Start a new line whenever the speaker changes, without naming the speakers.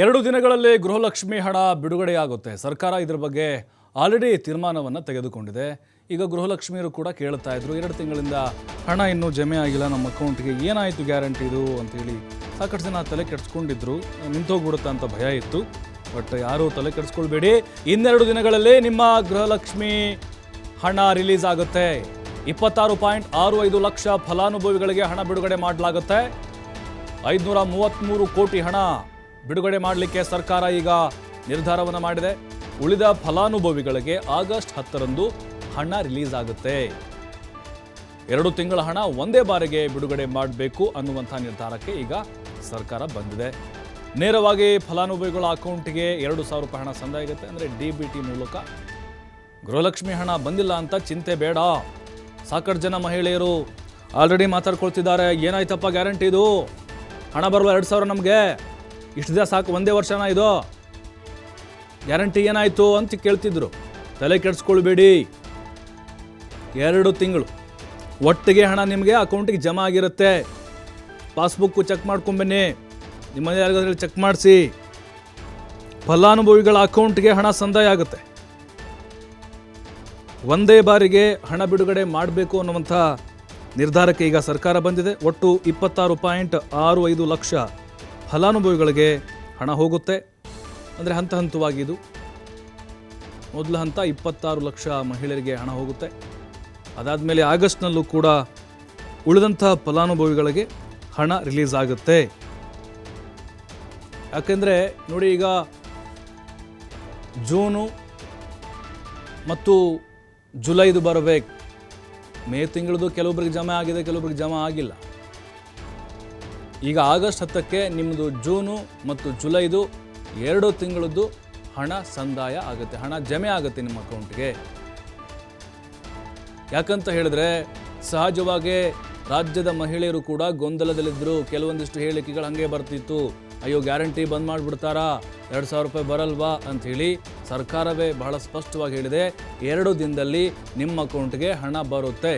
ಎರಡು ದಿನಗಳಲ್ಲಿ ಗೃಹಲಕ್ಷ್ಮಿ ಹಣ ಬಿಡುಗಡೆಯಾಗುತ್ತೆ. ಸರ್ಕಾರ ಇದರ ಬಗ್ಗೆ ಆಲ್ರೆಡಿ ತೀರ್ಮಾನವನ್ನು ತೆಗೆದುಕೊಂಡಿದೆ. ಈಗ ಗೃಹಲಕ್ಷ್ಮಿಯರು ಕೂಡ ಕೇಳ್ತಾ ಇದ್ರು, ಎರಡು ತಿಂಗಳಿಂದ ಹಣ ಇನ್ನೂ ಜಮೆ ಆಗಿಲ್ಲ, ನಮ್ಮ ಅಕೌಂಟ್ಗೆ ಏನಾಯಿತು ಗ್ಯಾರಂಟಿ ಇದು? ಅಂತೇಳಿ ಸಾಕಷ್ಟು ಜನ ತಲೆ ಕೆಡ್ಸ್ಕೊಂಡಿದ್ರು. ನಿಂತೋಗ್ಬಿಡುತ್ತಾ ಅಂತ ಭಯ ಇತ್ತು. ಬಟ್ ಯಾರೂ ತಲೆ ಕೆಡಿಸ್ಕೊಳ್ಬೇಡಿ. ಇನ್ನೆರಡು ದಿನಗಳಲ್ಲಿ ನಿಮ್ಮ ಗೃಹಲಕ್ಷ್ಮಿ ಹಣ ರಿಲೀಸ್ ಆಗುತ್ತೆ. ಇಪ್ಪತ್ತಾರು ಪಾಯಿಂಟ್ ಆರು ಐದು ಲಕ್ಷ ಫಲಾನುಭವಿಗಳಿಗೆ ಹಣ ಬಿಡುಗಡೆ ಮಾಡಲಾಗುತ್ತೆ. ಐದುನೂರ ಮೂವತ್ತ್ಮೂರು ಕೋಟಿ ಹಣ ಬಿಡುಗಡೆ ಮಾಡಲಿಕ್ಕೆ ಸರ್ಕಾರ ಈಗ ನಿರ್ಧಾರವನ್ನು ಮಾಡಿದೆ. ಉಳಿದ ಫಲಾನುಭವಿಗಳಿಗೆ ಆಗಸ್ಟ್ ಹತ್ತರಂದು ಹಣ ರಿಲೀಸ್ ಆಗುತ್ತೆ. ಎರಡು ತಿಂಗಳ ಹಣ ಒಂದೇ ಬಾರಿಗೆ ಬಿಡುಗಡೆ ಮಾಡಬೇಕು ಅನ್ನುವಂಥ ನಿರ್ಧಾರಕ್ಕೆ ಈಗ ಸರ್ಕಾರ ಬಂದಿದೆ. ನೇರವಾಗಿ ಫಲಾನುಭವಿಗಳ ಅಕೌಂಟಿಗೆ ಎರಡು ಸಾವಿರ ರೂಪಾಯಿ ಹಣ ಸಂದಾಯ ಆಗುತ್ತೆ ಅಂದರೆ ಡಿ ಬಿ ಟಿ ಮೂಲಕ ಗೃಹಲಕ್ಷ್ಮಿ ಹಣ ಬಂದಿಲ್ಲ ಅಂತ ಚಿಂತೆ ಬೇಡ. ಸಾಕಷ್ಟು ಜನ ಮಹಿಳೆಯರು ಆಲ್ರೆಡಿ ಮಾತಾಡ್ಕೊಳ್ತಿದ್ದಾರೆ. ಏನಾಯ್ತಪ್ಪ ಗ್ಯಾರಂಟಿ ಇದು? ಹಣ ಬರಲ್ಲ ಎರಡು ಸಾವಿರ ನಮಗೆ. ಇಷ್ಟು ದಿವಸ ಸಾಕು, ಒಂದೇ ವರ್ಷನ ಇದು? ಗ್ಯಾರಂಟಿ ಏನಾಯಿತು ಅಂತ ಕೇಳ್ತಿದ್ರು. ತಲೆ ಕೆಡಿಸ್ಕೊಳ್ಬೇಡಿ. ಎರಡು ತಿಂಗಳು. ಒಟ್ಟಿಗೆ ಹಣ ನಿಮಗೆ ಅಕೌಂಟಿಗೆ ಜಮಾ ಆಗಿರುತ್ತೆ. ಪಾಸ್ಬುಕ್ಕು ಚೆಕ್ ಮಾಡ್ಕೊಂಬನ್ನಿ. ನಿಮ್ಮ ಮನೆ ಯಾರಿಗಾದ್ರೂ ಚೆಕ್ ಮಾಡಿಸಿ. ಫಲಾನುಭವಿಗಳ ಅಕೌಂಟ್ಗೆ ಹಣ ಸಂದಾಯ ಆಗುತ್ತೆ. ಒಂದೇ ಬಾರಿಗೆ ಹಣ ಬಿಡುಗಡೆ ಮಾಡಬೇಕು ಅನ್ನುವಂಥ ನಿರ್ಧಾರಕ್ಕೆ ಈಗ ಸರ್ಕಾರ ಬಂದಿದೆ. ಒಟ್ಟು ಇಪ್ಪತ್ತಾರು ಪಾಯಿಂಟ್ ಆರು ಐದು ಲಕ್ಷ ಫಲಾನುಭವಿಗಳಿಗೆ ಹಣ ಹೋಗುತ್ತೆ. ಅಂದರೆ ಹಂತ ಹಂತವಾಗಿ ಇದು. ಮೊದಲ ಹಂತ ಇಪ್ಪತ್ತಾರು ಲಕ್ಷ ಮಹಿಳೆಯರಿಗೆ ಹಣ ಹೋಗುತ್ತೆ. ಅದಾದಮೇಲೆ ಆಗಸ್ಟ್ನಲ್ಲೂ ಕೂಡ ಉಳಿದಂತಹ ಫಲಾನುಭವಿಗಳಿಗೆ ಹಣ ರಿಲೀಸ್ ಆಗುತ್ತೆ. ಯಾಕೆಂದರೆ ನೋಡಿ ಈಗ ಜೂನು ಮತ್ತು ಜುಲೈದು ಬರಬೇಕು. ಮೇ ತಿಂಗಳದು ಕೆಲವೊಬ್ರಿಗೆ ಜಮಾ ಆಗಿದೆ, ಕೆಲವೊಬ್ರಿಗೆ ಜಮಾ ಆಗಿಲ್ಲ. ಈಗ ಆಗಸ್ಟ್ ಹತ್ತಕ್ಕೆ ನಿಮ್ಮದು ಜೂನು ಮತ್ತು ಜುಲೈದು ಎರಡು ತಿಂಗಳದ್ದು ಹಣ ಸಂದಾಯ ಆಗುತ್ತೆ, ಹಣ ಜಮೆ ಆಗುತ್ತೆ ನಿಮ್ಮ ಅಕೌಂಟ್ಗೆ. ಯಾಕಂತ ಹೇಳಿದ್ರೆ ಸಹಜವಾಗಿ ರಾಜ್ಯದ ಮಹಿಳೆಯರು ಕೂಡ ಗೊಂದಲದಲ್ಲಿದ್ದರು ಕೆಲವೊಂದಿಷ್ಟು ಹೇಳಿಕೆಗಳು ಹಂಗೆ ಬರ್ತಿತ್ತು. ಅಯ್ಯೋ, ಗ್ಯಾರಂಟಿ ಬಂದ್ ಮಾಡಿಬಿಡ್ತಾರಾ? ಎರಡು ಸಾವಿರ ರೂಪಾಯಿ ಬರಲ್ವಾ ಅಂಥೇಳಿ ಸರ್ಕಾರವೇ ಬಹಳ ಸ್ಪಷ್ಟವಾಗಿ ಹೇಳಿದೆ. ಎರಡು ದಿನದಲ್ಲಿ ನಿಮ್ಮ ಅಕೌಂಟ್ಗೆ ಹಣ ಬರುತ್ತೆ.